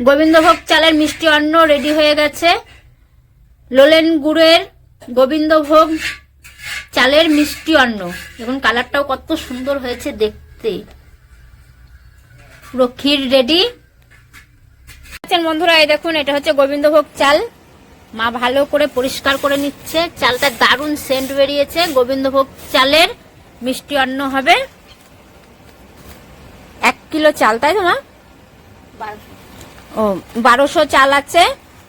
গোবিন্দভোগ চালের মিষ্টি অন্ন রেডি হয়ে গেছে। লোলেন গুড়ের গোবিন্দভোগ চালের মিষ্টি অন্ন। এবং কালারটাও কত সুন্দর হয়েছে দেখতে। পুরো ক্ষীর রেডি বন্ধুরা, এই দেখুন, এটা হচ্ছে গোবিন্দভোগ চাল। মা ভালো করে পরিষ্কার করে নিচ্ছে। চালটা দারুণ সেন্ট বেরিয়েছে। গোবিন্দভোগ চালের মিষ্টি অন্ন হবে। এক কিলো চাল, তাই তো মা? ও, বারোশো চাল আছে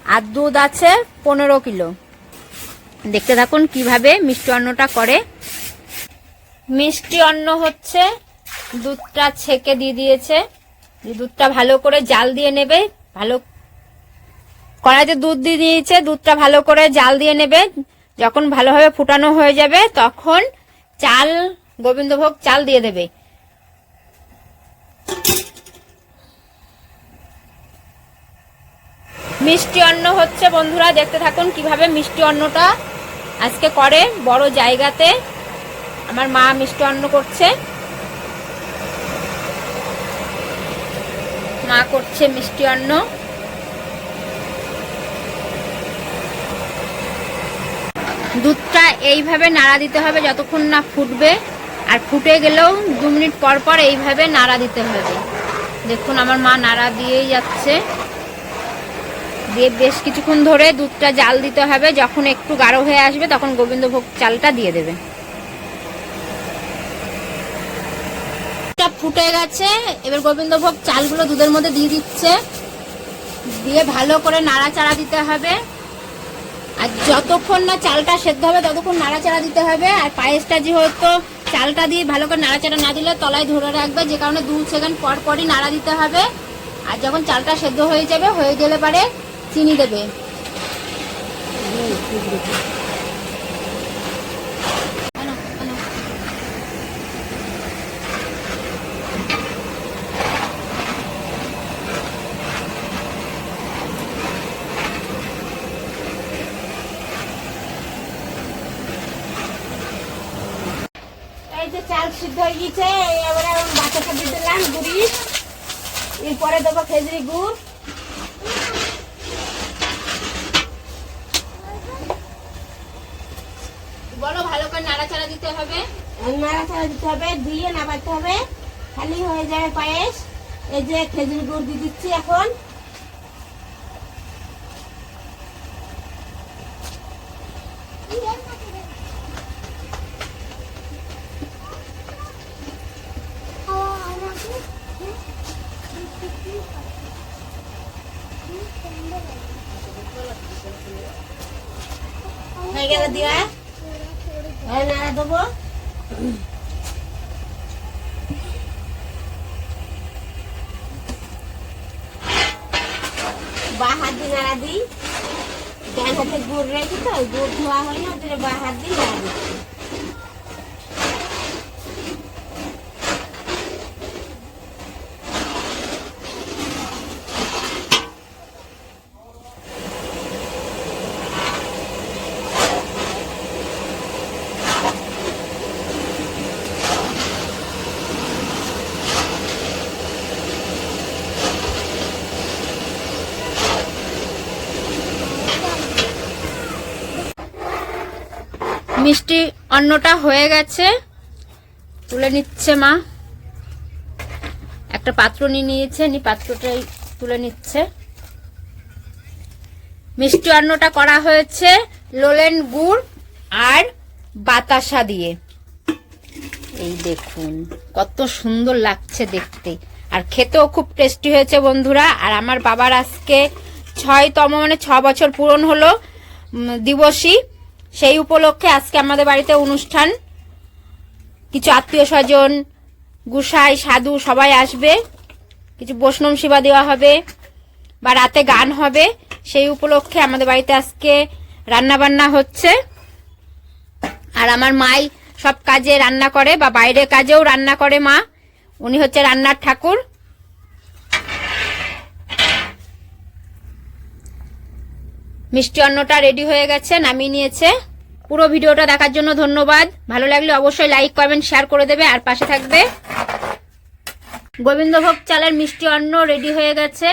আর দুধ আছে পনেরো কিলো। দেখতে থাকুন কীভাবে মিষ্টি অন্নটা করে। মিষ্টি অন্ন হচ্ছে, দুধটা ছেঁকে দিয়ে দিয়েছে। দুধটা ভালো করে জাল দিয়ে নেবে, ভালো কড়াইতে দুধ দিয়ে দিয়েছে, দুধটা ভালো করে জাল দিয়ে নেবে। যখন ভালোভাবে ফুটানো হয়ে যাবে, তখন চাল, গোবিন্দভোগ চাল দিয়ে দেবে। মিষ্টি অন্ন হচ্ছে বন্ধুরা, দেখতে থাকুন কীভাবে মিষ্টি অন্নটা আজকে করে বড় জায়গাতে। আমার মা মিষ্টি অন্ন করছে। মা করছে মিষ্টি অন্ন। দুধটা এইভাবে নাড়া দিতে হবে যতক্ষণ না ফুটবে। আর ফুটে গেলেও দু মিনিট পর পর এইভাবে নাড়া দিতে হবে। দেখুন আমার মা নাড়া দিয়েই যাচ্ছে। দিয়ে বেশ কিছুক্ষণ ধরে দুধটা জাল দিতে হবে। যখন একটু গাঢ় হয়ে আসবে, তখন গোবিন্দভোগ চালটা দিয়ে দেবে। ফুটে গেছে। এবার গোবিন্দভোগ চালগুলো দুধের মধ্যে দিয়ে দিচ্ছে। দিয়ে ভালো করে নাড়াচাড়া দিতে হবে। আর যতক্ষণ না চালটা সেদ্ধ হবে, ততক্ষণ নাড়াচাড়া দিতে হবে। আর পায়েসটা যেহেতু চালটা দিয়ে ভালো করে নাড়াচাড়া না দিলে তলায় ধরে রাখবে। যে কারণে দু সেকেন্ড পর পরই নাড়া দিতে হবে। আর যখন চালটা সেদ্ধ হয়ে যাবে, হয়ে গেলে পারে চিনি দেবে। এবারে বাচ্চাটা দিয়ে দিলাম গুড়ি। এরপরে দেবো খেজুরি গুড় বলো ভালো করে নাড়াচাড়া দিতে হবে। নাড়াচাড়া দিতে হবে দিয়ে নামাতে হবে। খালি হয়ে যাবে পায়েস। এই যে খেজুরি গুড় দিয়ে দিচ্ছি এখন। হয়ে গেল দিয়া। নাড়া দেবো। বা হাত দিয়ে নাড়া দিই। ডান হাতে গুড় রেখে তো, গুড় ধোয়া হয় না দিয়ে নাড়া দিচ্ছি। মিষ্টি অন্নটা হয়ে গেছে। তুলে নিচ্ছে মা। একটা পাত্র নিয়ে নিয়েছে, নি পাত্রটাই তুলে নিচ্ছে। মিষ্টি অন্নটা করা হয়েছে লোলেন গুড় আর বাতাসা দিয়ে। এই দেখুন, কত সুন্দর লাগছে দেখতে। আর খেতেও খুব টেস্টি হয়েছে বন্ধুরা। আর আমার বাবার আজকে ছয়তম মানে ছ বছর পূরণ হলো দিবসী। সেই উপলক্ষে আজকে আমাদের বাড়িতে অনুষ্ঠান। কিছু আত্মীয় স্বজন, গুসাই, সাধু সবাই আসবে। কিছু বৈষ্ণব সেবা দেওয়া হবে বা রাতে গান হবে। সেই উপলক্ষে আমাদের বাড়িতে আজকে রান্না বান্না হচ্ছে। আর আমার মাই সব কাজে রান্না করে বা বাইরে কাজেও রান্না করে মা। উনি হচ্ছে রান্নার ঠাকুর। মিষ্টি অন্নটা রেডি হয়ে গেছে, নামিয়ে নিয়েছে। পুরো ভিডিওটা দেখার জন্য ধন্যবাদ। ভালো লাগলে অবশ্যই লাইক কমেন্ট শেয়ার করে দেবে আর পাশে থাকবে। গোবিন্দভোগ চালের মিষ্টি অন্ন রেডি হয়ে গেছে।